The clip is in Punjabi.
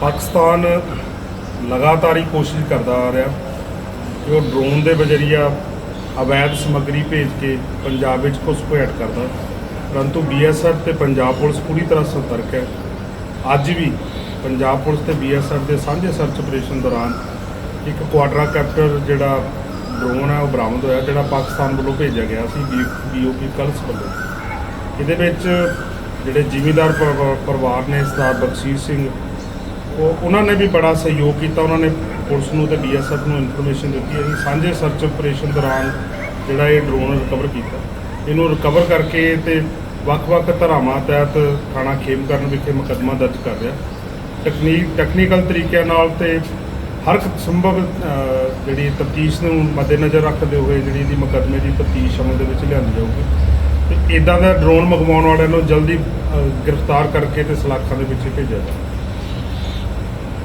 ਪਾਕਿਸਤਾਨ ਲਗਾਤਾਰ ਹੀ ਕੋਸ਼ਿਸ਼ ਕਰਦਾ ਆ ਰਿਹਾ ਕਿ ਉਹ ਡਰੋਨ ਦੇ ਬਜਰੀਆ ਅਵੈਧ ਸਮੱਗਰੀ ਭੇਜ ਕੇ ਪੰਜਾਬ ਵਿੱਚ ਘੁਸਪੈਠ ਕਰਦਾ। ਪਰੰਤੂ ਬੀਐਸਐਫ ਤੇ ਪੰਜਾਬ ਪੁਲਿਸ ਪੂਰੀ ਤਰ੍ਹਾਂ ਸਤਰਕ ਹੈ। ਅੱਜ ਵੀ ਪੰਜਾਬ ਪੁਲਿਸ ਤੇ ਬੀਐਸਐਫ ਦੇ ਸਾਂਝੇ ਸਰਚ ਆਪਰੇਸ਼ਨ ਦੌਰਾਨ ਇੱਕ ਕੁਆਡਰਾ ਕੈਪਟਰ ਜਿਹੜਾ ਡਰੋਨ ਹੈ, ਉਹ ਬਰਾਮਦ ਹੋਇਆ, ਜਿਹੜਾ ਪਾਕਿਸਤਾਨ ਵੱਲੋਂ ਭੇਜਿਆ ਗਿਆ ਸੀ ਬੀਓਪੀ ਕਲਸ ਵੱਲੋਂ। ਇਹਦੇ ਵਿੱਚ ਜਿਹੜੇ ਜ਼ਿਮੀਂਦਾਰ ਪਰਿਵਾਰ ਨੇ ਸਰਦਾਰ ਬਖਸ਼ੀਸ਼ ਸਿੰਘ, ਉਹ, ਉਹਨਾਂ ਨੇ ਵੀ ਬੜਾ ਸਹਿਯੋਗ ਕੀਤਾ। ਉਹਨਾਂ ਨੇ ਪੁਲਿਸ ਨੂੰ ਤੇ ਬੀਐਸਐਫ ਨੂੰ ਇਨਫੋਰਮੇਸ਼ਨ ਦਿੱਤੀ ਅਸੀਂ ਸਾਂਝੇ ਸਰਚ ਆਪਰੇਸ਼ਨ ਦੌਰਾਨ ਜਿਹੜਾ ਇਹ ਡਰੋਨ ਰਿਕਵਰ ਕੀਤਾ। ਇਹਨੂੰ ਰਿਕਵਰ ਕਰਕੇ ਤੇ ਵੱਖ-ਵੱਖ ਧਾਰਾਵਾਂ ਤਹਿਤ ਥਾਣਾ ਖੇਮਕਰਨ ਵਿਖੇ ਮੁਕੱਦਮਾ ਦਰਜ ਕਰ ਰਿਹਾ। ਟੈਕਨੀਕ ਟੈਕਨੀਕਲ ਤਰੀਕਿਆਂ ਨਾਲ ਤੇ ਹਰ ਸੰਭਵ ਜਿਹੜੀ ਤਫਤੀਸ਼ ਨੂੰ ਮੱਦੇਨਜ਼ਰ ਰੱਖਦੇ ਹੋਏ ਜਿਹੜੀ ਇਹਦੀ ਮੁਕੱਦਮੇ ਦੀ ਤਫਤੀਸ਼ ਅਮਲ ਦੇ ਵਿੱਚ ਲਿਆਂਦੀ ਜਾਊਗੀ। ਤੇ ਇਦਾਂ ਦਾ ਡਰੋਨ ਮੰਗਵਾਉਣ ਵਾਲਿਆਂ ਨੂੰ ਜਲਦੀ ਅਹ, ਗ੍ਰਿਫਤਾਰ ਕਰਕੇ ਤੇ ਸਲਾਖਾਂ ਦੇ ਵਿੱਚ ਭੇਜਿਆ ਜਾਵੇ।